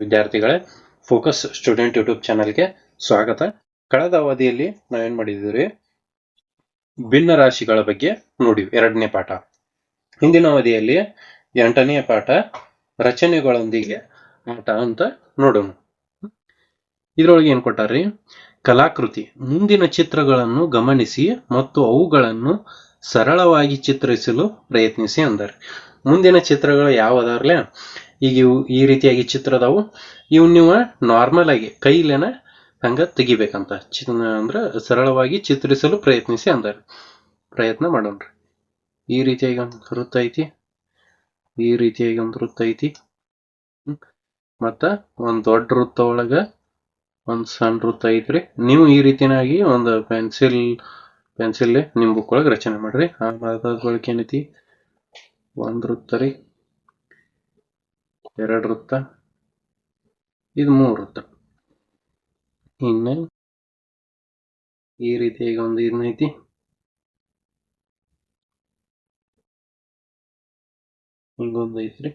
ವಿದ್ಯಾರ್ಥಿಗಳೇ focus student YouTube ಚಾನಲ್ಗೆ ಸ್ವಾಗತ. ಕಳೆದ ಅವಧಿಯಲ್ಲಿ ನಾವೇನ್ ಮಾಡಿದ್ರಿ ಭಿನ್ನ ರಾಶಿಗಳ ಬಗ್ಗೆ ನೋಡಿವಿ, ಎರಡನೇ ಪಾಠ. ಹಿಂದಿನ ಅವಧಿಯಲ್ಲಿ ಎಂಟನೇ ಪಾಠ, ರಚನೆಗಳೊಂದಿಗೆ ಆಟ ಅಂತ ನೋಡೋಣ. ಇದರೊಳಗೆ ಏನ್ ಕೊಟ್ಟಾರ್ರಿ? ಕಲಾಕೃತಿ. ಮುಂದಿನ ಚಿತ್ರಗಳನ್ನು ಗಮನಿಸಿ ಮತ್ತು ಅವುಗಳನ್ನು ಸರಳವಾಗಿ ಚಿತ್ರಿಸಲು ಪ್ರಯತ್ನಿಸಿ ಅಂದಾರೆ ಮುಂದಿನ ಚಿತ್ರಗಳು ಯಾವದಾರ್ಲೆ? ಈಗ ಇವು ಈ ರೀತಿಯಾಗಿ ಚಿತ್ರ ಅದಾವು ಇವು ನೀವು ನಾರ್ಮಲ್ ಆಗಿ ಕೈಲೇನ ಹಂಗ ತೆಗಿಬೇಕಂತ. ಚಿ ಅಂದ್ರೆ ಸರಳವಾಗಿ ಚಿತ್ರಿಸಲು ಪ್ರಯತ್ನಿಸಿ ಅಂದಾರೆ. ಪ್ರಯತ್ನ ಮಾಡೋಣ್ರಿ. ಈ ರೀತಿಯಾಗಿ ಒಂದು ವೃತ್ತ ಐತಿ. ಈ ರೀತಿಯಾಗಿ ಒಂದು ವೃತ್ತ ಐತಿ. ಮತ್ತ ಒಂದ್ ದೊಡ್ಡ ವೃತ್ತ ಒಳಗ ಒಂದು ಸಣ್ಣ ವೃತ್ತ ಐತ್ರಿ. ನೀವು ಈ ರೀತಿಯಾಗಿ ಒಂದು ಪೆನ್ಸಿಲ್ ಪೆನ್ಸಿಲ್ ನಿಮ್ ಬುಕ್ ಒಳಗೆ ರಚನೆ ಮಾಡ್ರಿ. ಆ ಬಳಕೆ ಏನೈತಿ? ಒಂದ್ ವೃತ್ತ ರೀ. ಎರಡು ವೃತ್ತ, ಇದು ಮೂರು ವೃತ್ತ. ಇನ್ನು ಈ ರೀತಿಯಾಗಿ ಒಂದು ಇದನ್ನೈತಿ ಹಿಂಗೊಂದು ಐತ್ರಿ.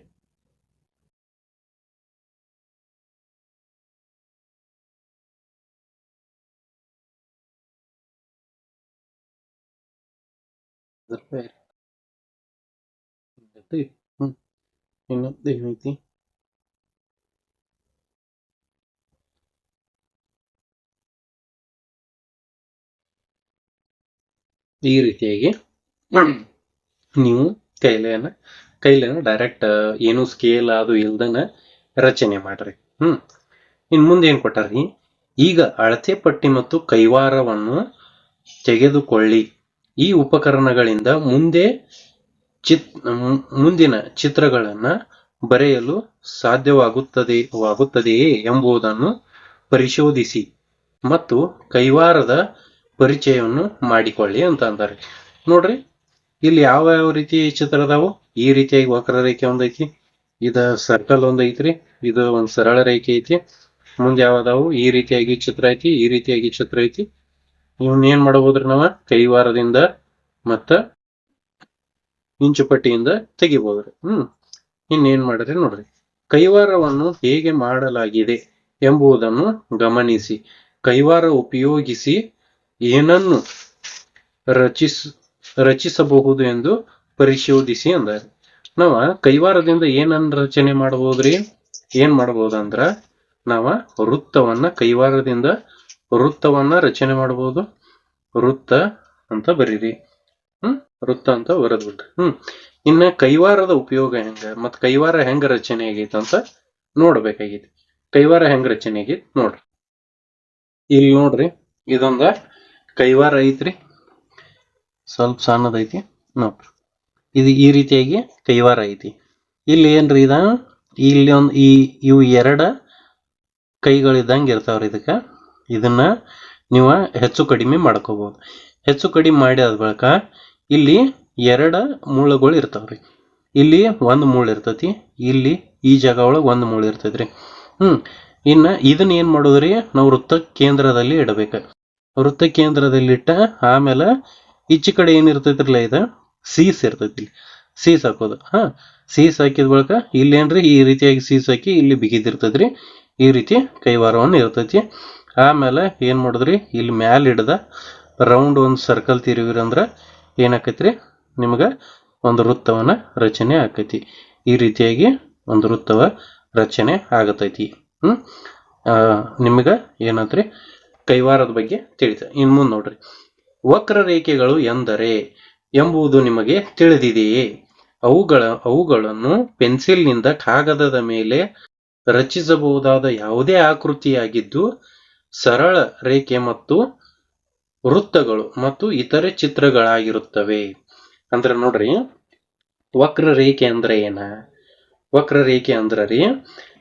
ಹ್ಮ್. ಇನ್ನೊಂದು ಏನೈತಿ ಈ ರೀತಿಯಾಗಿ ನೀವು ಕೈಲೇನ ಕೈಲೇನ ಡೈರೆಕ್ಟ್ ಏನು ಸ್ಕೇಲ್ ಅದು ಇಲ್ದನ ರಚನೆ ಮಾಡ್ರಿ. ಹ್ಮ್. ಇನ್ ಮುಂದೆ ಏನ್ ಕೊಟ್ಟಾರಿ ಈಗ ಅಳತೆ ಪಟ್ಟಿ ಮತ್ತು ಕೈವಾರವನ್ನು ತೆಗೆದುಕೊಳ್ಳಿ. ಈ ಉಪಕರಣಗಳಿಂದ ಮುಂದೆ ಚಿತ್ ಮುಂದಿನ ಚಿತ್ರಗಳನ್ನ ಬರೆಯಲು ಸಾಧ್ಯವಾಗುತ್ತದೆ ವಾಗುತ್ತದೆಯೇ ಎಂಬುದನ್ನು ಪರಿಶೋಧಿಸಿ. ಮತ್ತು ಕೈವಾರದ ಪರಿಚಯವನ್ನು ಮಾಡಿಕೊಳ್ಳಿ ಅಂತ ಅಂತಾರೆ. ನೋಡ್ರಿ, ಇಲ್ಲಿ ಯಾವ ಯಾವ ರೀತಿ ಚಿತ್ರ ಅದಾವು? ಈ ರೀತಿಯಾಗಿ ವಕ್ರರೇಖೆ ಒಂದೈತಿ ಇದ ಸರ್ಕಲ್ ಒಂದ್ ಐತ್ರಿ, ಇದು ಒಂದ್ ಸರಳ ರೇಖೆ ಐತಿ. ಮುಂದೆ ಯಾವ್ದಾವು ಈ ರೀತಿಯಾಗಿ ಚಿತ್ರ ಐತಿ, ಈ ರೀತಿಯಾಗಿ ಚಿತ್ರ ಐತಿ. ಇವನ್ ಏನ್ ಮಾಡಬಹುದ್ರಿ ನಾವ? ಕೈವಾರದಿಂದ ಮತ್ತ ಇಂಚುಪಟ್ಟಿಯಿಂದ ತೆಗಿಬಹುದ್ರಿ. ಹ್ಮ್, ಇನ್ನೇನ್ ಮಾಡ್ರಿ ನೋಡ್ರಿ. ಕೈವಾರವನ್ನು ಹೇಗೆ ಮಾಡಲಾಗಿದೆ ಎಂಬುದನ್ನು ಗಮನಿಸಿ. ಕೈವಾರ ಉಪಯೋಗಿಸಿ ಏನನ್ನು ರಚಿಸ, ರಚಿಸಬಹುದು ಎಂದು ಪರಿಶೋಧಿಸಿ ಅಂದಾರೆ ನಾವ ಕೈವಾರದಿಂದ ಏನನ್ನ ರಚನೆ ಮಾಡಬಹುದ್ರಿ? ಏನ್ ಮಾಡಬಹುದಂದ್ರ, ನಾವ ವೃತ್ತವನ್ನ ಕೈವಾರದಿಂದ ವೃತ್ತವನ್ನ ರಚನೆ ಮಾಡಬಹುದು. ವೃತ್ತ ಅಂತ ಬರೀರಿ. ಹ್ಮ್? ವೃತ್ತ ಅಂತ ಬರದ್ಬಿಟ್ಟು ಹ್ಮ್? ಇನ್ನ ಕೈವಾರದ ಉಪಯೋಗ ಹೆಂಗ? ಮತ್ ಕೈವಾರ ಹೆಂಗ ರಚನೆ ಆಗೈತೆ ಅಂತ ನೋಡ್ಬೇಕಾಗೈತಿ. ಕೈವಾರ ಹೆಂಗ ರಚನೆ ಆಗೈತಿ ನೋಡ್ರಿ. ಇಲ್ಲಿ ನೋಡ್ರಿ, ಇದೊಂದ ಕೈವಾರ ಐತ್ರಿ. ಸ್ವಲ್ಪ ಸಣ್ಣದೈತಿ ನೋಡ್ರಿ. ಇದು ಈ ರೀತಿಯಾಗಿ ಕೈವಾರ ಐತಿ. ಇಲ್ಲಿ ಏನ್ರಿ ಇದ? ಇಲ್ಲಿ ಒಂದು ಈ ಇವು ಎರಡ ಕೈಗಳಿದ್ದಂಗೆ ಇರ್ತಾವ್ರಿ ಇದಕ್ಕೆ. ಇದನ್ನ ನೀವು ಹೆಚ್ಚು ಕಡಿಮೆ ಮಾಡ್ಕೋಬಹುದು ಹೆಚ್ಚು ಕಡಿಮೆ ಮಾಡಿದ ಬಳಿಕ ಇಲ್ಲಿ ಎರಡ ಮುಳ್ಳುಗಳು ಇರ್ತಾವ್ರಿ. ಇಲ್ಲಿ ಒಂದು ಮುಳ್ಳು ಇರ್ತೈತಿ. ಇಲ್ಲಿ ಈ ಜಾಗ ಒಳಗೆ ಒಂದ್ ಮುಳ್ಳು ಇರ್ತೈತ್ರಿ. ಹ್ಮ್. ಇನ್ನ ಇದನ್ನ ಏನ್ ಮಾಡೋದ್ರಿ? ನಾವು ವೃತ್ತ ಕೇಂದ್ರದಲ್ಲಿ ಇಡಬೇಕ. ವೃತ್ತ ಕೇಂದ್ರದಲ್ಲಿ ಇಟ್ಟ ಆಮೇಲೆ ಈಚೆ ಕಡೆ ಏನಿರ್ತೈತಿರ್ಲ ಇದು? ಸೀಸ್ ಇರ್ತೈತಿ ಇಲ್ಲಿ. ಸೀಸ್ ಹಾಕೋದು. ಹಾ ಸೀಸ್ ಹಾಕಿದ ಬಳಿಕ ಇಲ್ಲಿ ಏನ್ರಿ ಈ ರೀತಿಯಾಗಿ ಸೀಸ್ ಹಾಕಿ ಇಲ್ಲಿ ಬಿಗಿದಿರ್ತೈತ್ರಿ ಈ ರೀತಿ ಕೈವಾರವನ್ನು ಇರ್ತೈತಿ. ಆಮೇಲೆ ಏನು ಮಾಡಿದ್ರಿ? ಇಲ್ಲಿ ಮ್ಯಾಲೆ ಹಿಡ್ದ ರೌಂಡ್ ಒಂದು ಸರ್ಕಲ್ ತಿರುವಿರಿ ಅಂದ್ರೆ ಏನಾಕೈತ್ರಿ? ನಿಮ್ಗ ಒಂದು ವೃತ್ತವನ್ನ ರಚನೆ ಆಕೈತಿ. ಈ ರೀತಿಯಾಗಿ ಒಂದು ವೃತ್ತವ ರಚನೆ ಆಗತೈತಿ. ಆ, ನಿಮ್ಗ ಏನಂತ್ರಿ? ಕೈವಾರದ ಬಗ್ಗೆ ತಿಳಿತ, ಇನ್ ಮುಂದೆ ನೋಡ್ರಿ. ವಕ್ರ ರೇಖೆಗಳು ಎಂದರೆ ಎಂಬುದು ನಿಮಗೆ ತಿಳಿದಿದೆಯೇ? ಅವುಗಳ, ಅವುಗಳನ್ನು ಪೆನ್ಸಿಲ್ನಿಂದ ಕಾಗದದ ಮೇಲೆ ರಚಿಸಬಹುದಾದ ಯಾವುದೇ ಆಕೃತಿಯಾಗಿದ್ದು, ಸರಳ ರೇಖೆ ಮತ್ತು ವೃತ್ತಗಳು ಮತ್ತು ಇತರೆ ಚಿತ್ರಗಳಾಗಿರುತ್ತವೆ. ಅಂದ್ರೆ ನೋಡ್ರಿ, ವಕ್ರ ರೇಖೆ ಅಂದ್ರೆ ಏನ? ವಕ್ರರೇಖೆ ಅಂದ್ರ ರೀ,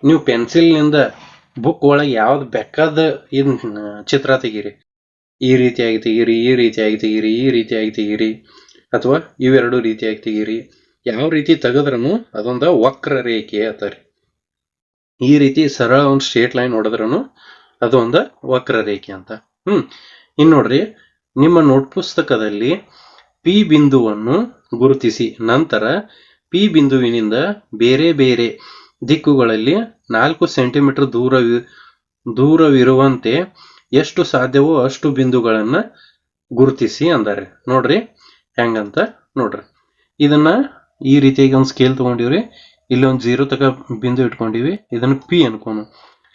ನೀವು ಪೆನ್ಸಿಲ್ನಿಂದ ಬುಕ್ ಒಳಗೆ ಯಾವ್ದು ಬೇಕಾದ ಇದ್ ಚಿತ್ರ ತೆಗೀರಿ. ಈ ರೀತಿಯಾಗಿ ತೆಗೀರಿ, ಈ ರೀತಿಯಾಗಿ ತೆಗೀರಿ, ಈ ರೀತಿಯಾಗಿ ತೆಗೀರಿ. ಅಥವಾ ಇವೆರಡು ರೀತಿಯಾಗಿ ತೆಗೀರಿ. ಯಾವ ರೀತಿ ತೆಗೆದ್ರೂ ಅದೊಂದ ವಕ್ರ ರೇಖೆ ಅಂತಾರೆ ಈ ರೀತಿ ಸರಳ ಒಂದು ಸ್ಟ್ರೇಟ್ ಲೈನ್ ಹೊಡೆದ್ರೂ ಅದು ವಕ್ರ ರೇಖೆ ಅಂತ. ಹ್ಮ್, ಇನ್ ನೋಡ್ರಿ, ನಿಮ್ಮ ನೋಟ್ ಪುಸ್ತಕದಲ್ಲಿ ಪಿ ಬಿಂದುವನ್ನು ಗುರುತಿಸಿ. ನಂತರ ಪಿ ಬಿಂದುವಿನಿಂದ ಬೇರೆ ಬೇರೆ ದಿಕ್ಕುಗಳಲ್ಲಿ ನಾಲ್ಕು ಸೆಂಟಿಮೀಟರ್ ದೂರ, ದೂರವಿರುವಂತೆ ಎಷ್ಟು ಸಾಧ್ಯವೋ ಅಷ್ಟು ಬಿಂದುಗಳನ್ನ ಗುರುತಿಸಿ ಅಂದರೆ. ನೋಡ್ರಿ, ಹೆಂಗಂತ ನೋಡ್ರಿ. ಇದನ್ನ ಈ ರೀತಿಯಾಗಿ ಒಂದು ಸ್ಕೇಲ್ ತಗೊಂಡಿವ್ರಿ. ಇಲ್ಲಿ ಒಂದು ಜೀರೋ ತಕ ಬಿಂದು ಇಟ್ಕೊಂಡಿವಿ. ಇದನ್ನ ಪಿ ಅನ್ಕೋಣ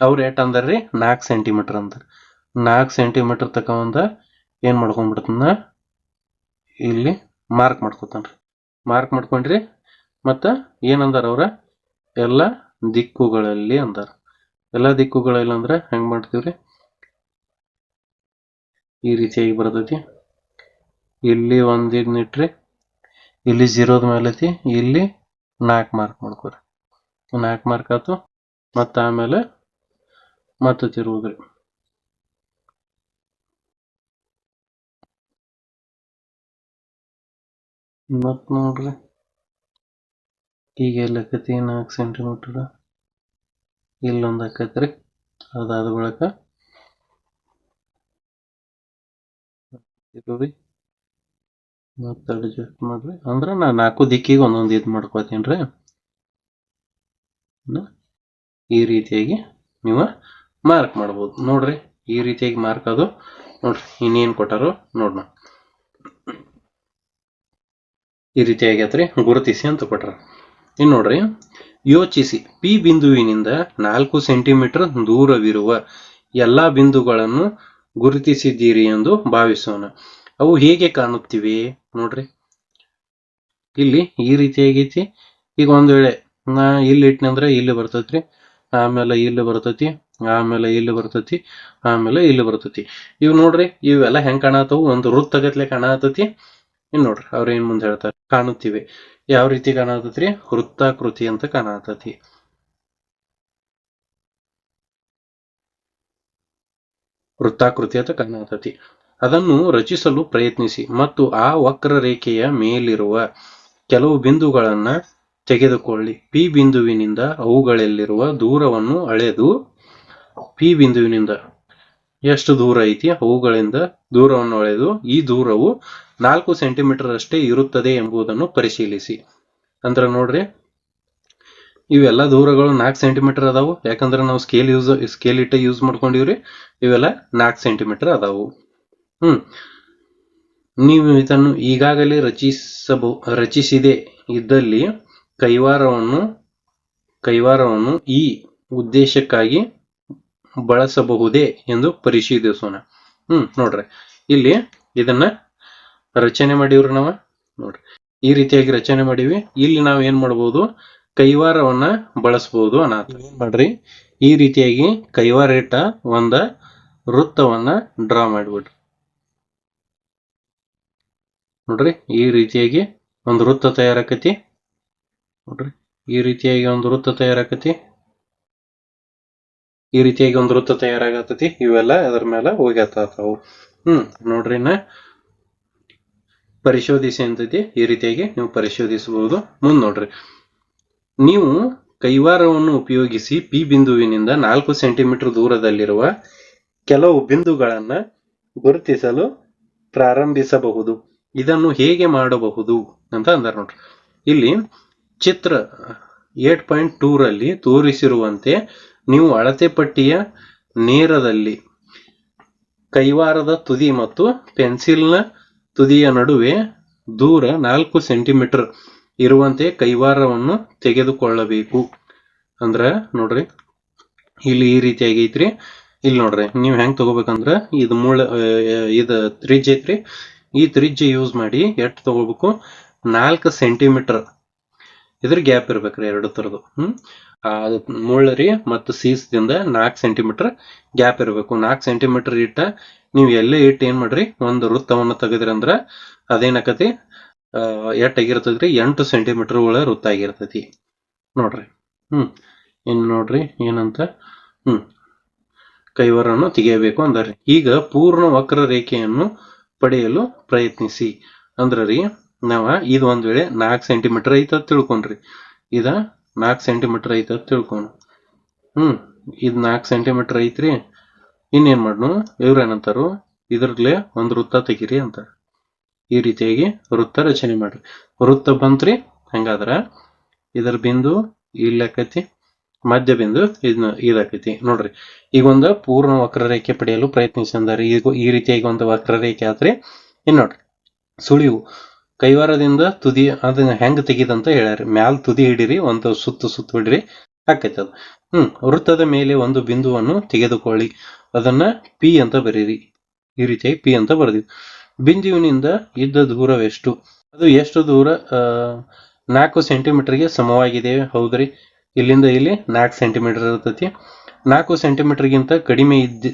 ಅವ್ರು ಎಟ್ ರೀ ನಾಲ್ಕು ಸೆಂಟಿಮೀಟರ್ ಅಂತಾರ ನಾಲ್ಕು ಸೆಂಟಿಮೀಟರ್ ತಕ ಒಂದ ಏನ್ ಮಾಡ್ಕೊಂಡ್ಬಿಡ್ತನ ಇಲ್ಲಿ ಮಾರ್ಕ್ ಮಾಡ್ಕೊತಾನ್ರಿ. ಮಾರ್ಕ್ ಮಾಡ್ಕೊಂಡ್ರಿ. ಮತ್ತ ಏನಂದಾರ ಅವ್ರ? ಎಲ್ಲ ದಿಕ್ಕುಗಳಲ್ಲಿ ಅಂದಾರ. ಎಲ್ಲ ದಿಕ್ಕುಗಳಲ್ಲಿ ಅಂದ್ರೆ ಹೆಂಗ್ ಮಾಡ್ತೀವ್ರಿ? ಈ ರೀತಿಯಾಗಿ ಬರ್ತೈತಿ. ಇಲ್ಲಿ ಒಂದ್ ಇಟ್ರಿ, ಇಲ್ಲಿ ಜೀರೋದ ಮೇಲೆ ಐತಿ, ಇಲ್ಲಿ ನಾಲ್ಕು ಮಾರ್ಕ್ ಮಾಡ್ಕೋರಿ. ನಾಲ್ಕು ಮಾರ್ಕ್ ಆತು, ಮತ್ತ ಆಮೇಲೆ ಮತ್ತೆ ತಿರುವುದ್ರಿ ಮತ್ ನೋಡ್ರಿ. ಈಗ ಎಲ್ಲಿ ಆಕತಿ? ನಾಲ್ಕು ಸೆಂಟಿಮೀಟರ್ ಇಲ್ಲೊಂದು ಆಕೈತ್ರಿ. ಅದಾದ ಬಳಿಕ ಮತ್ತೆ ಅಡ್ಜಸ್ಟ್ ಮಾಡ್ರಿ. ಅಂದ್ರೆ ನಾ ನಾಲ್ಕು ದಿಕ್ಕಿಗೆ ಒಂದೊಂದು ಇದು ಮಾಡ್ಕೊತೀನಿ ರೀ ಈ ರೀತಿಯಾಗಿ ನೀವು ಮಾರ್ಕ್ ಮಾಡ್ಬೋದು. ನೋಡ್ರಿ, ಈ ರೀತಿಯಾಗಿ ಮಾರ್ಕ್ ಅದು. ನೋಡ್ರಿ, ಇನ್ನೇನ್ ಕೊಟ್ಟಾರೋ ನೋಡೋಣ ಈ ರೀತಿಯಾಗಿ ಆತ್ರಿ, ಗುರುತಿಸಿ ಅಂತ ಕೊಟ್ರ. ಇನ್ ನೋಡ್ರಿ. ಯೋಚಿಸಿ. ಪಿ ಬಿಂದುವಿನಿಂದ ನಾಲ್ಕು ಸೆಂಟಿಮೀಟರ್ ದೂರವಿರುವ ಎಲ್ಲಾ ಬಿಂದುಗಳನ್ನು ಗುರುತಿಸಿದ್ದೀರಿ ಎಂದು ಭಾವಿಸೋಣ. ಅವು ಹೇಗೆ ಕಾಣುತ್ತಿವೆ ನೋಡ್ರಿ. ಇಲ್ಲಿ ಈ ರೀತಿಯಾಗೈತಿ ಈಗ ಒಂದ್ ವೇಳೆ ನಾ ಇಲ್ಲಿ ಇಟ್ನಂದ್ರ ಇಲ್ಲಿ ಬರ್ತೈತ್ರಿ. ಆಮೇಲೆ ಇಲ್ಲಿ ಬರ್ತೈತಿ. ಆಮೇಲೆ ಇಲ್ಲಿ ಬರ್ತೈತಿ. ಆಮೇಲೆ ಇಲ್ಲಿ ಬರ್ತೈತಿ. ಇವ್ ನೋಡ್ರಿ, ಇವೆಲ್ಲ ಹೆಂಗ್ ಕಾಣತವು? ಒಂದು ವೃತ್ತಗತ್ಲೆ ಕಾಣತತಿ. ಇನ್ ನೋಡ್ರಿ ಅವ್ರ ಏನ್ ಮುಂದೆ ಹೇಳ್ತಾರೆ. ಕಾಣುತ್ತಿವೆ. ಯಾವ ರೀತಿ ಕಾಣತೈತ್ರಿ ವೃತ್ತಾಕೃತಿ ಅಂತ ಕಾಣತೈತಿ ವೃತ್ತಾಕೃತಿ ಅಂತ ಕಾಣತೈತಿ ಅದನ್ನು ರಚಿಸಲು ಪ್ರಯತ್ನಿಸಿ ಮತ್ತು ಆ ವಕ್ರರೇಖೆಯ ಮೇಲಿರುವ ಕೆಲವು ಬಿಂದುಗಳನ್ನ ತೆಗೆದುಕೊಳ್ಳಿ. ಪಿ ಬಿಂದುವಿನಿಂದ ಅವುಗಳಲ್ಲಿರುವ ದೂರವನ್ನು ಅಳೆದು, ಪಿ ಬಿಂದುವಿನಿಂದ ಎಷ್ಟು ದೂರ ಐತಿ? ಅವುಗಳಿಂದ ದೂರವನ್ನು ಅಳೆದು ಈ ದೂರವು ನಾಲ್ಕು ಸೆಂಟಿಮೀಟರ್ ಅಷ್ಟೇ ಇರುತ್ತದೆ ಎಂಬುದನ್ನು ಪರಿಶೀಲಿಸಿ. ಅಂದ್ರೆ ನೋಡ್ರಿ. ಇವೆಲ್ಲ ದೂರಗಳು ನಾಲ್ಕು ಸೆಂಟಿಮೀಟರ್ ಅದಾವು. ಯಾಕಂದ್ರೆ ನಾವು ಸ್ಕೇಲ್ ಯೂಸ್ ಸ್ಕೇಲ್ ಇಟ್ಟ ಯೂಸ್ ಮಾಡ್ಕೊಂಡಿವ್ರಿ. ಇವೆಲ್ಲ ನಾಲ್ಕು ಸೆಂಟಿಮೀಟರ್ ಅದಾವು. ಹ್ಮ್. ನೀವು ಇದನ್ನು ಈಗಾಗಲೇ ರಚಿಸಬಹು ರಚಿಸಿದೆ ಇದ್ದಲ್ಲಿ ಕೈವಾರವನ್ನು ಕೈವಾರವನ್ನು ಈ ಉದ್ದೇಶಕ್ಕಾಗಿ ಬಳಸಬಹುದೇ ಎಂದು ಪರಿಶೀಲಿಸೋಣ. ಹ್ಮ್, ನೋಡ್ರಿ. ಇಲ್ಲಿ ಇದನ್ನ ರಚನೆ ಮಾಡಿವ್ರಿ ನಾವ. ನೋಡ್ರಿ. ಈ ರೀತಿಯಾಗಿ ರಚನೆ ಮಾಡಿವಿ. ಇಲ್ಲಿ ನಾವು ಏನ್ ಮಾಡ್ಬೋದು? ಕೈವಾರವನ್ನ ಬಳಸಬಹುದು ಅನಾಥ ಏನ್ ಮಾಡ್ರಿ? ಈ ರೀತಿಯಾಗಿ ಕೈವಾರ ಇಟ್ಟ ಒಂದ ವೃತ್ತವನ್ನ ಡ್ರಾ ಮಾಡಿಬಿಡ್ರಿ. ನೋಡ್ರಿ, ಈ ರೀತಿಯಾಗಿ ಒಂದು ವೃತ್ತ ತಯಾರಾಕತಿ. ನೋಡ್ರಿ, ಈ ರೀತಿಯಾಗಿ ಒಂದು ವೃತ್ತ ತಯಾರಾಕತಿ. ಈ ರೀತಿಯಾಗಿ ಒಂದು ವೃತ್ತ ತಯಾರಾಗತೈತಿ. ಇವೆಲ್ಲ ಅದ್ರ ಮೇಲೆ ಹೋಗತ್ತಾವು ಹ್ಮ್, ನೋಡ್ರಿ ಪರಿಶೋಧಿಸಿ ಅಂತೈತಿ. ಈ ರೀತಿಯಾಗಿ ನೀವು ಪರಿಶೋಧಿಸಬಹುದು. ಮುಂದ್ ನೋಡ್ರಿ. ನೀವು ಕೈವಾರವನ್ನು ಉಪಯೋಗಿಸಿ ಪಿ ಬಿಂದುವಿನಿಂದ ನಾಲ್ಕು ಸೆಂಟಿಮೀಟರ್ ದೂರದಲ್ಲಿರುವ ಕೆಲವು ಬಿಂದುಗಳನ್ನ ಗುರುತಿಸಲು ಪ್ರಾರಂಭಿಸಬಹುದು. ಇದನ್ನು ಹೇಗೆ ಮಾಡಬಹುದು ಅಂತ ಅಂದಾರ ನೋಡ್ರಿ. ಇಲ್ಲಿ ಚಿತ್ರ ಏಟ್ ಪಾಯಿಂಟ್ ಟೂರಲ್ಲಿ ತೋರಿಸಿರುವಂತೆ ನೀವು ಅಳತೆ ಪಟ್ಟಿಯ ನೇರದಲ್ಲಿ ಕೈವಾರದ ತುದಿ ಮತ್ತು ಪೆನ್ಸಿಲ್ನ ತುದಿಯ ನಡುವೆ ದೂರ ನಾಲ್ಕು ಸೆಂಟಿಮೀಟರ್ ಇರುವಂತೆ ಕೈವಾರವನ್ನು ತೆಗೆದುಕೊಳ್ಳಬೇಕು. ಅಂದ್ರ ನೋಡ್ರಿ, ಇಲ್ಲಿ ಈ ರೀತಿ ಆಗೈತ್ರಿ. ಇಲ್ಲಿ ನೋಡ್ರಿ, ನೀವು ಹೆಂಗ್ ತಗೋಬೇಕಂದ್ರ ಇದು ಮುಳ್ಳ ಇದು ತ್ರಿಜ್ಯ ಐತ್ರಿ. ಈ ತ್ರಿಜ್ಯ ಯೂಸ್ ಮಾಡಿ ಎಟ್ ತಗೋಬೇಕು? ನಾಲ್ಕು ಸೆಂಟಿಮೀಟರ್. ಇದ್ರ ಗ್ಯಾಪ್ ಇರ್ಬೇಕ್ರಿ ಎರಡು ತರದು ಹ್ಮ್? ಆ, ಮುಳ್ಳರಿ ಮತ್ತು ಸೀಸದಿಂದ ನಾಲ್ಕು ಸೆಂಟಿಮೀಟರ್ ಗ್ಯಾಪ್ ಇರಬೇಕು. ನಾಲ್ಕು ಸೆಂಟಿಮೀಟರ್ ಇಟ್ಟ ನೀವು ಎಲ್ಲೇ ಇಟ್ಟು ಏನು ಮಾಡ್ರಿ? ಒಂದು ವೃತ್ತವನ್ನು ತೆಗೆದ್ರಿ ಅಂದ್ರೆ ಅದೇನಾಕತಿ? ಎಟ್ಟಾಗಿರ್ತದ್ರಿ ಎಟ್ ಸೆಂಟಿಮೀಟರ್ ಒಳ ವೃತ್ತ ಆಗಿರ್ತೈತಿ. ನೋಡ್ರಿ. ಹ್ಮ್. ಇನ್ನು ನೋಡ್ರಿ ಏನಂತ? ಹ್ಮ್. ಕೈವರನ್ನು ತೆಗೆಯಬೇಕು ಅಂದ್ರೆ. ಈಗ ಪೂರ್ಣ ವಕ್ರ ರೇಖೆಯನ್ನು ಪಡೆಯಲು ಪ್ರಯತ್ನಿಸಿ. ಅಂದ್ರ ರೀ ನಾವು ಇದು ಒಂದು ವೇಳೆ ನಾಲ್ಕು ಸೆಂಟಿಮೀಟರ್ ಐತ ತಿಳ್ಕೊಂಡ್ರಿ. ಇದ ನಾಲ್ಕು ಸೆಂಟಿಮೀಟರ್ ಅಂತ ತಿಳ್ಕೊಣ ಹ್ಮ್, ಇದು ನಾಲ್ಕು ಸೆಂಟಿಮೀಟರ್ ಐತ್ರಿ. ಇನ್ನೇನ್ ಮಾಡ್ನು? ಇವ್ರ ಏನಂತಾರು? ಇದ್ರಲ್ಲೇ ಒಂದು ವೃತ್ತ ತೆಗೀರಿ ಅಂತ ಈ ರೀತಿಯಾಗಿ ವೃತ್ತ ರಚನೆ ಮಾಡ್ರಿ. ವೃತ್ತ ಬಂತ್ರಿ, ಹಂಗಾದ್ರ ಇದರ ಬಿಂದು ಇಲ್ಲಕತಿ ಮಧ್ಯ ಬಿಂದು ಇದನ್ನ ಇದಾಕೈತಿ ನೋಡ್ರಿ, ಈಗ ಒಂದು ಪೂರ್ಣ ವಕ್ರರೇಖೆ ಪಡೆಯಲು ಪ್ರಯತ್ನಿಸಿ ಅಂದ್ರೆ ಈಗ ಈ ರೀತಿಯಾಗಿ ಒಂದು ವಕ್ರರೇಖೆ ಆದ್ರೆ ಇನ್ ನೋಡ್ರಿ, ಸುಳಿವು. ಕೈವಾರದಿಂದ ತುದಿ ಅದನ್ನ ಹೆಂಗ್ ತೆಗಿದಂತ ಹೇಳ್ಯಾರ. ಮ್ಯಾಲ್ ತುದಿ ಹಿಡಿರಿ, ಒಂದು ಸುತ್ತು ಸುತ್ತು ಬಿಡ್ರಿ ಹಾಕೈತದ ಹ್ಮ್, ವೃತ್ತದ ಮೇಲೆ ಒಂದು ಬಿಂದುವನ್ನು ತೆಗೆದುಕೊಳ್ಳಿ. ಅದನ್ನ ಪಿ ಅಂತ ಬರೀರಿ. ಈ ರೀತಿಯಾಗಿ ಪಿ ಅಂತ ಬರೆದಿವಿ ಬಿಂದುವಿನಿಂದ ಇದ್ದ ದೂರವೆಷ್ಟು? ಅದು ಎಷ್ಟು ದೂರ? ನಾಲ್ಕು ಸೆಂಟಿಮೀಟರ್ಗೆ ಸಮವಾಗಿದೆ. ಹೌದ್ರಿ? ಇಲ್ಲಿಂದ ಇಲ್ಲಿ ನಾಲ್ಕು ಸೆಂಟಿಮೀಟರ್ ಇರ್ತೈತಿ. ನಾಲ್ಕು ಸೆಂಟಿಮೀಟರ್ಗಿಂತ ಕಡಿಮೆ ಇದ್ದ,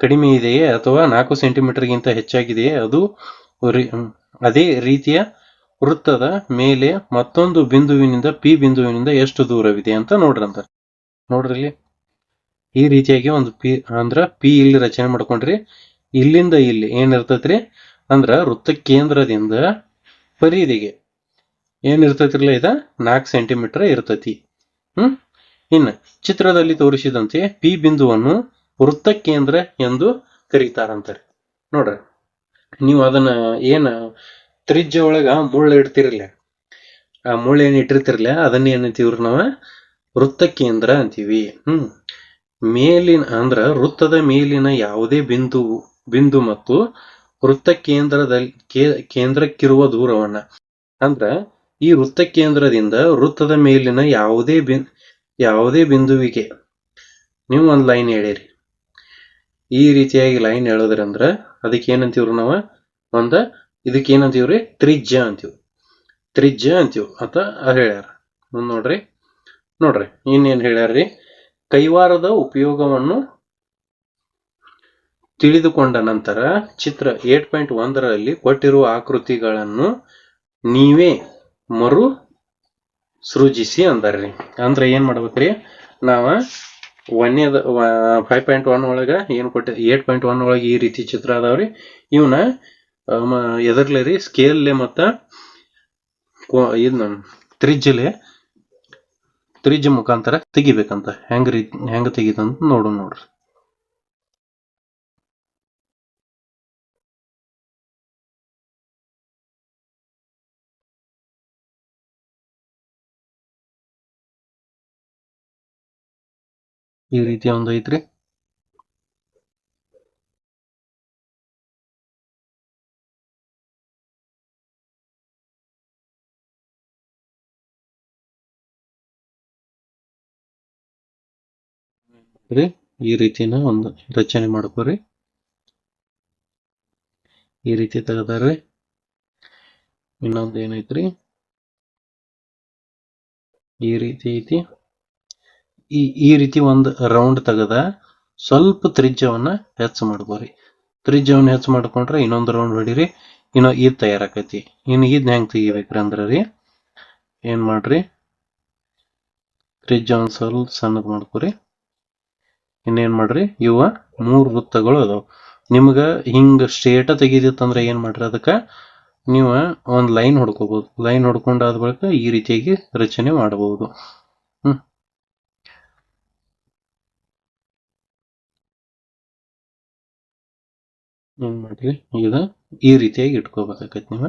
ಕಡಿಮೆ ಇದೆಯೇ ಅಥವಾ ನಾಲ್ಕು ಸೆಂಟಿಮೀಟರ್ಗಿಂತ ಹೆಚ್ಚಾಗಿದೆಯೇ? ಅದು ಅದೇ ರೀತಿಯ ವೃತ್ತದ ಮೇಲೆ ಮತ್ತೊಂದು ಬಿಂದುವಿನಿಂದ ಪಿ ಬಿಂದುವಿನಿಂದ ಎಷ್ಟು ದೂರವಿದೆ ಅಂತ ನೋಡ್ರಂತ. ನೋಡ್ರಿ ಈ ರೀತಿಯಾಗಿ ಒಂದು ಪಿ, ಅಂದ್ರ ಪಿ ಇಲ್ಲಿ ರಚನೆ ಮಾಡ್ಕೊಂಡ್ರಿ. ಇಲ್ಲಿಂದ ಇಲ್ಲಿ ಏನಿರ್ತೈತ್ರಿ? ಅಂದ್ರ ವೃತ್ತ ಕೇಂದ್ರದಿಂದ ಪರಿಧಿಗೆ. ಏನಿರ್ತೈತ್ರಿಲ್ಲ ಇದ? ನಾಲ್ಕು ಸೆಂಟಿಮೀಟರ್ ಇರ್ತೈತಿ. ಹ್ಮ್? ಇನ್ನ ಚಿತ್ರದಲ್ಲಿ ತೋರಿಸಿದಂತೆ ಪಿ ಬಿಂದುವನ್ನು ವೃತ್ತ ಕೇಂದ್ರ ಎಂದು ಕರೀತಾರಂತಾರೆ ನೋಡ್ರಿ. ನೀವು ಅದನ್ನ ಏನ ತ್ರಿಜ್ಯ ಒಳಗ ಮುಳ್ಳು ಇಡ್ತಿರ್ಲಿ ಆ ಮುಳ್ಳು ಏನ್ ಇಟ್ಟಿರ್ತಿರ್ಲಿ ಅದನ್ನ ಏನಂತೀವ್ರಿ ನಾವ? ವೃತ್ತ ಕೇಂದ್ರ ಅಂತೀವಿ. ಹ್ಮ್. ಮೇಲಿನ, ಅಂದ್ರ ವೃತ್ತದ ಮೇಲಿನ ಯಾವುದೇ ಬಿಂದು ಬಿಂದು ಮತ್ತು ವೃತ್ತ ಕೇಂದ್ರದಲ್ಲಿ ಕೇಂದ್ರಕ್ಕಿರುವ ದೂರವನ್ನ. ಅಂದ್ರ ಈ ವೃತ್ತ ಕೇಂದ್ರದಿಂದ ವೃತ್ತದ ಮೇಲಿನ ಯಾವುದೇ ಬಿ ಯಾವುದೇ ಬಿಂದುವಿಗೆ, ನೀವು ಒಂದ್ ಲೈನ್ ಹೇಳಿರಿ. ಈ ರೀತಿಯಾಗಿ ಲೈನ್ ಹೇಳೋದ್ರಂದ್ರ ಅದಕ್ಕೆ ಏನಂತೀವ್ರಿ ನಾವು? ಒಂದ ಇದಕ್ಕೆ ಏನಂತೀವ್ರಿ ತ್ರಿಜ್ಯ ಅಂತೀವಿ. ತ್ರಿಜ್ಯ ಅಂತೀವಿ ಅಂತ ಹೇಳ್ಯಾರ. ಮುಂದ್ ನೋಡ್ರಿ. ನೋಡ್ರಿ, ಇನ್ನೇನ್ ಹೇಳ್ಯಾರ್ರಿ? ಕೈವಾರದ ಉಪಯೋಗವನ್ನು ತಿಳಿದುಕೊಂಡ ನಂತರ ಚಿತ್ರ ಏಟ್ ಪಾಯಿಂಟ್ ಒಂದರಲ್ಲಿ ಕೊಟ್ಟಿರುವ ಆಕೃತಿಗಳನ್ನು ನೀವೇ ಮರು ಸೃಜಿಸಿ ಅಂದಾರ್ರಿ. ಅಂದ್ರೆ ಏನ್ ಮಾಡ್ಬೇಕ್ರಿ? ನಾವ ಒಂದೇದ ಫೈವ್ ಪಾಯಿಂಟ್ ಒನ್ ಒಳಗ ಏನ್ ಕೊಟ್ಟೆ ಏಟ್ ಪಾಯಿಂಟ್ ಒನ್ ಒಳಗೆ ಈ ರೀತಿ ಚಿತ್ರ ಅದಾವ್ರಿ. ಇವನ್ನ ಎದರ್ಲೆ ರೀ ಸ್ಕೇಲ್ಲೆ ಮತ್ತ ಇದನ್ನ ತ್ರಿಜ್ಯಲೆ ತ್ರಿಜ್ ಮುಖಾಂತರ ತೆಗಿಬೇಕಂತ. ಹೆಂಗ್ ರೀ, ಹೆಂಗ್ ತೆಗಿತಂತ ನೋಡು ನೋಡ್ರಿ. ಈ ರೀತಿಯ ಒಂದು ಐತ್ರಿ. ಈ ರೀತಿನ ಒಂದು ರಚನೆ ಮಾಡ್ಕೋರಿ. ಈ ರೀತಿ ತೆಗದಾರ್ರಿ. ಇನ್ನೊಂದು ಏನೈತ್ರಿ? ಈ ರೀತಿ ಐತಿ. ಈ ಈ ರೀತಿ ಒಂದು ರೌಂಡ್ ತೆಗೆದ ಸ್ವಲ್ಪ ತ್ರಿಜ್ಯವನ್ನ ಹೆಚ್ಚು ಮಾಡ್ಕೋರಿ. ತ್ರಿಜ್ಯವನ್ನು ಹೆಚ್ಚು ಮಾಡ್ಕೊಂಡ್ರೆ ಇನ್ನೊಂದು ರೌಂಡ್ ಹೊಡಿರಿ. ಇನ್ನು ಇದ್ ತಯಾರಾಕೈತಿ. ಇನ್ನು ಇದ್ ಹೆಂಗ್ ತೆಗಿಬೇಕ್ರಿ ಅಂದ್ರೆ ರೀ, ಏನ್ ಮಾಡ್ರಿ? ತ್ರಿಜ್ಯ ಒಂದ್ ಸ್ವಲ್ಪ ಸಣ್ಣದ್ ಮಾಡ್ಕೋರಿ. ಇನ್ನೇನ್ ಮಾಡ್ರಿ? ಇವ ಮೂರು ವೃತ್ತಗಳು ಅದಾವ. ನಿಮ್ಗ ಹಿಂಗ ಸ್ಟ್ರೇಟ ತೆಗಿದಿತ್ತಂದ್ರ ಏನ್ ಮಾಡ್ರಿ? ಅದಕ್ಕ ನೀವ ಒಂದು ಲೈನ್ ಹೊಡ್ಕೋಬಹುದು ಲೈನ್ ಹೊಡ್ಕೊಂಡಾದ ಬಳಿಕ ಈ ರೀತಿಯಾಗಿ ರಚನೆ ಮಾಡಬಹುದು ಏನ್ ಮಾಡ್ರಿ? ಈಗ ಈ ರೀತಿಯಾಗಿ ಇಟ್ಕೋಬೇಕಾಗತ್ತೆ ನೀವು.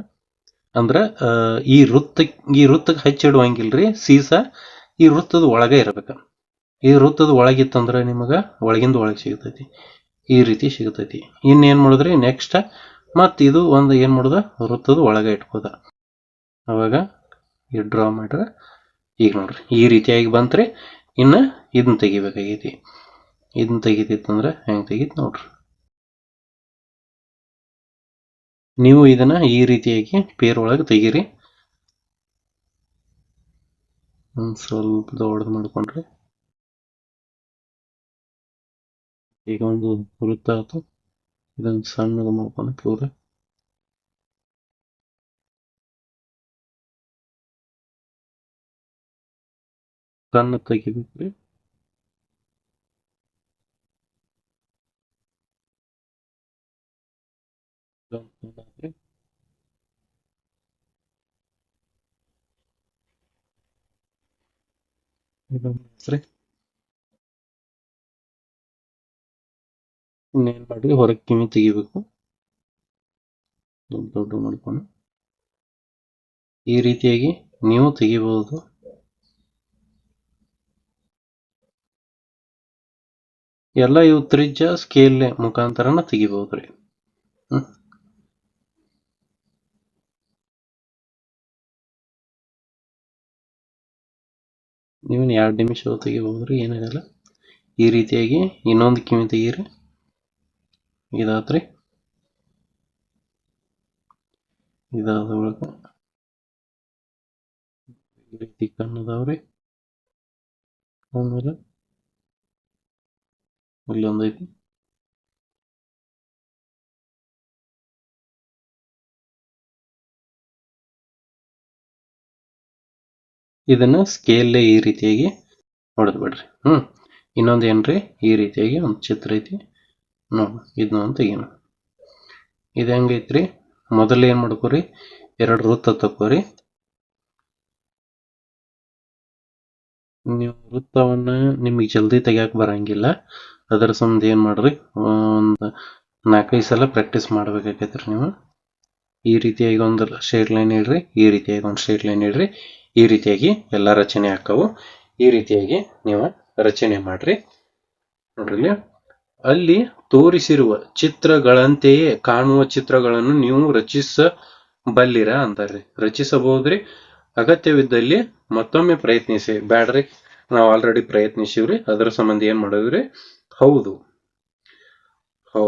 ಅಂದ್ರೆ ಈ ವೃತ್ತ ಈ ವೃತ್ತಕ್ಕೆ ಹಚ್ಚಿಡುವಂಗಿಲ್ರಿ ಸೀಸ ಈ ವೃತ್ತದ ಒಳಗೆ ಇರಬೇಕು. ಈ ವೃತ್ತದ ಒಳಗಿತ್ತಂದ್ರೆ ನಿಮಗೆ ಒಳಗಿಂದ ಒಳಗೆ ಸಿಗ್ತೈತಿ. ಈ ರೀತಿ ಸಿಗ್ತೈತಿ. ಇನ್ನೇನು ಮಾಡಿದ್ರಿ? ನೆಕ್ಸ್ಟ್ ಮತ್ತು ಇದು ಒಂದು ಏನು ಮಾಡುದ? ವೃತ್ತದ ಒಳಗೆ ಇಟ್ಕೋದ. ಅವಾಗ ಈ ಡ್ರಾ ಮಾಡ್ರೆ ಈಗ ನೋಡ್ರಿ. ಈ ರೀತಿಯಾಗಿ ಬಂತ್ರಿ. ಇನ್ನ ಇದನ್ನ ತೆಗಿಬೇಕಾಗೈತಿ. ಇದನ್ನ ತೆಗಿತಿತ್ತಂದ್ರೆ ಹೆಂಗೆ ತೆಗಿತ್ ನೋಡ್ರಿ. ನೀವು ಇದನ್ನ ಈ ರೀತಿಯಾಗಿ ಪೇರ್ ಒಳಗೆ ತೆಗೀರಿ. ಒಂದು ಸ್ವಲ್ಪ ದೊಡ್ಡದು ಮಾಡ್ಕೊಂಡ್ರಿ. ಈಗ ಒಂದು ವೃತ್ತ ಆಯ್ತು. ಇದೊಂದು ಸಣ್ಣದು ಮಾಡ್ಕೊಂಡು ಪೂರ. ಸಣ್ಣ ತೆಗಿಬೇಕ್ರಿ. ಇದೊಂದ್ ಸಣ್ಣ ಆತ್ರಿ. ಇದೊಂದ್. ಇನ್ನೇನ್ ಮಾಡ್ರಿ ಹೊರಗ್ ಕಿವಿ ತೆಗಿಬೇಕು. ದೊಡ್ಡ ದೊಡ್ಡ ಮಾಡ್ಕೊಂಡು. ಈ ರೀತಿಯಾಗಿ ನೀವು ತೆಗಿಬಹುದು ಎಲ್ಲ ಇವು ತ್ರಿಜ್ಯ ಸ್ಕೇಲ್ ಮುಖಾಂತರನ ತೆಗಿಬಹುದ್ರಿ ಹ್ಮ್. ನೀವು ಎರಡು ನಿಮಿಷ ತೆಗಿಬಹುದ್ರಿ ಏನಾಗಲ್ಲ ಈ ರೀತಿಯಾಗಿ ಇನ್ನೊಂದು ಕಿವಿ ತೆಗೀರಿ. ಇದಾತ್ರಿ ಇದಾದ ಬಳಿಕ ಈ ರೀತಿ ಕಣ್ಣದಾವ್ರಿ. ಆಮೇಲೆ ಇಲ್ಲೊಂದು ಐತಿ ಇದನ್ನ ಸ್ಕೇಲ್ ಈ ರೀತಿಯಾಗಿ ಹೊಡೆದು ಬಿಡ್ರಿ. ಹ್ಮ್. ಇನ್ನೊಂದು ಏನ್ರಿ? ಈ ರೀತಿಯಾಗಿ ಒಂದು ಚಿತ್ರ ಐತಿ. ನೋಡಿ ಇದನ್ನ ಒಂದು ಇದು ಹೆಂಗೈತ್ರಿ? ಮೊದಲು ಏನು ಮಾಡ್ಕೋರಿ? ಎರಡು ವೃತ್ತ ತಕೋರಿ ನೀವು ವೃತ್ತವನ್ನ ನಿಮಗೆ ಜಲ್ದಿ ತೆಗಿಯಕ್ಕೆ ಬರಂಗಿಲ್ಲ. ಅದರ ಸಂಬಂಧ ಏನು ಮಾಡ್ರಿ? ಒಂದು ನಾಲ್ಕೈದು ಸಲ ಪ್ರಾಕ್ಟೀಸ್ ಮಾಡ್ಬೇಕಾಗೈತ್ರಿ ನೀವು. ಈ ರೀತಿಯಾಗಿ ಒಂದು ಸ್ಟ್ರೈಟ್ ಲೈನ್ ಇಡ್ರಿ ಈ ರೀತಿಯಾಗಿ ಒಂದು ಸ್ಟ್ರೈಟ್ ಲೈನ್ ಇಡ್ರಿ ಈ ರೀತಿಯಾಗಿ ಎಲ್ಲ ರಚನೆ ಹಾಕವು. ಈ ರೀತಿಯಾಗಿ ನೀವು ರಚನೆ ಮಾಡ್ರಿ. ನೋಡ್ರಿ. ಅಲ್ಲಿ ತೋರಿಸಿರುವ ಚಿತ್ರಗಳಂತೆಯೇ ಕಾಣುವ ಚಿತ್ರಗಳನ್ನು ನೀವು ರಚಿಸಬಲ್ಲಿರ ಅಂತಾರ್ರಿ ರಚಿಸಬಹುದ್ರಿ? ಅಗತ್ಯವಿದ್ದಲ್ಲಿ ಮತ್ತೊಮ್ಮೆ ಪ್ರಯತ್ನಿಸಿ. ಬ್ಯಾಡ್ರಿ, ನಾವು ಆಲ್ರೆಡಿ ಪ್ರಯತ್ನಿಸಿವ್ರಿ. ಅದರ ಸಂಬಂಧ ಏನ್ ಮಾಡಿದ್ರಿ? ಹೌದು. ಹೌ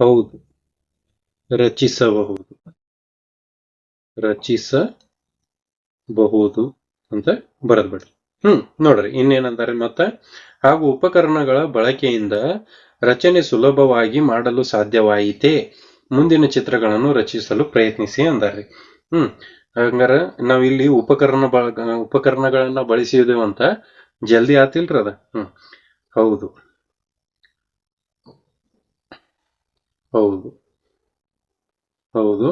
ಹೌದು. ರಚಿಸಬಹುದು. ರಚಿಸಬಹುದು ಅಂತ ಬರೆದ್ಬಿಡ್ರಿ. ಹ್ಮ್, ನೋಡ್ರಿ ಇನ್ನೇನಂತಾರೆ ಮತ್ತೆ, ಹಾಗೂ ಉಪಕರಣಗಳ ಬಳಕೆಯಿಂದ ರಚನೆ ಸುಲಭವಾಗಿ ಮಾಡಲು ಸಾಧ್ಯವಾಯಿತೇ? ಮುಂದಿನ ಚಿತ್ರಗಳನ್ನು ರಚಿಸಲು ಪ್ರಯತ್ನಿಸಿ ಅಂದಾರ್ರಿ. ಹ್ಮ್, ಹಂಗಾರ ನಾವಿಲ್ಲಿ ಉಪಕರಣ ಬಳ ಉಪಕರಣಗಳನ್ನ ಬಳಸಿದೇವಂತ ಜಲ್ದಿ ಆತಿಲ್ರಿ ಅದ. ಹ್ಮ್, ಹೌದು. ಹೌದು. ಹೌದು.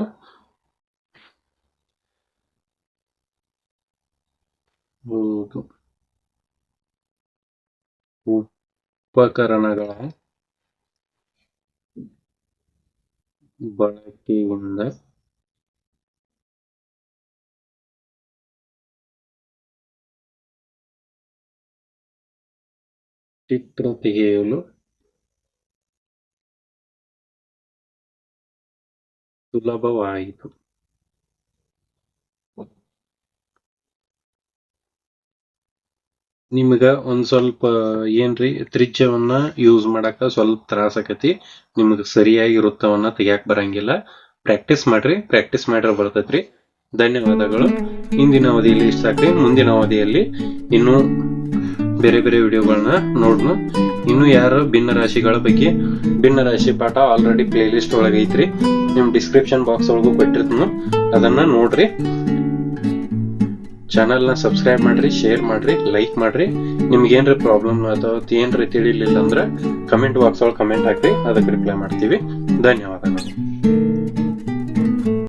ಹೌದು. ಉಪಕರಣಗಳ ಬಳಕೆಯಿಂದ ಚಿತ್ರ ತೆಗೆಯಲು ಸುಲಭವಾಯಿತು ನಿಮ್ಗ ಒಂದ್ ಸ್ವಲ್ಪ ಏನ್ರಿ ತ್ರಿಜ್ಯವನ್ನ ಯೂಸ್ ಮಾಡಾಕ ಸ್ವಲ್ಪ ತ್ರಾಸ ಆಕತಿ. ನಿಮ್ಗ ಸರಿಯಾಗಿ ವೃತ್ತವನ್ನ ತೆಗಿಯಾಕ ಬರಂಗಿಲ್ಲ. ಪ್ರಾಕ್ಟೀಸ್ ಮಾಡ್ರಿ ಪ್ರಾಕ್ಟೀಸ್ ಮಾಡ್ರೆ ಬರ್ತೈತ್ರಿ. ಧನ್ಯವಾದಗಳು. ಇಂದಿನ ಅವಧಿಯಲ್ಲಿ ಇಷ್ಟ ಸಾಕ್ರಿ ಮುಂದಿನ ಅವಧಿಯಲ್ಲಿ ಇನ್ನೂ ಬೇರೆ ಬೇರೆ ವಿಡಿಯೋಗಳನ್ನ ನೋಡ್ನು. ಇನ್ನು ಯಾರು ಭಿನ್ನ ರಾಶಿಗಳ ಬಗ್ಗೆ ಭಿನ್ನ ರಾಶಿ ಪಾಠ ಆಲ್ರೆಡಿ ಪ್ಲೇ ಲಿಸ್ಟ್ ಒಳಗೆ ಐತ್ರಿ. ನಿಮ್ ಡಿಸ್ಕ್ರಿಪ್ಷನ್ ಬಾಕ್ಸ್ ಒಳಗೂ ಕೊಟ್ಟಿರ್ತೀನಿ. ಅದನ್ನ ನೋಡ್ರಿ. ಚಾನಲ್ನ ಸಬ್ಸ್ಕ್ರೈಬ್ ಮಾಡ್ರಿ ಶೇರ್ ಮಾಡ್ರಿ ಲೈಕ್ ಮಾಡ್ರಿ. ನಿಮ್ಗೆ ಏನ್ರ ಪ್ರಾಬ್ಲಮ್ ಅಥವಾ ಏನ್ರ ತಿಳಿಲಿಲ್ಲ ಅಂದ್ರೆ ಕಮೆಂಟ್ ಬಾಕ್ಸ್ ಒಳಗೆ ಕಮೆಂಟ್ ಹಾಕ್ರಿ. ಅದಕ್ಕೆ ರಿಪ್ಲೈ ಮಾಡ್ತೀವಿ. ಧನ್ಯವಾದಗಳು.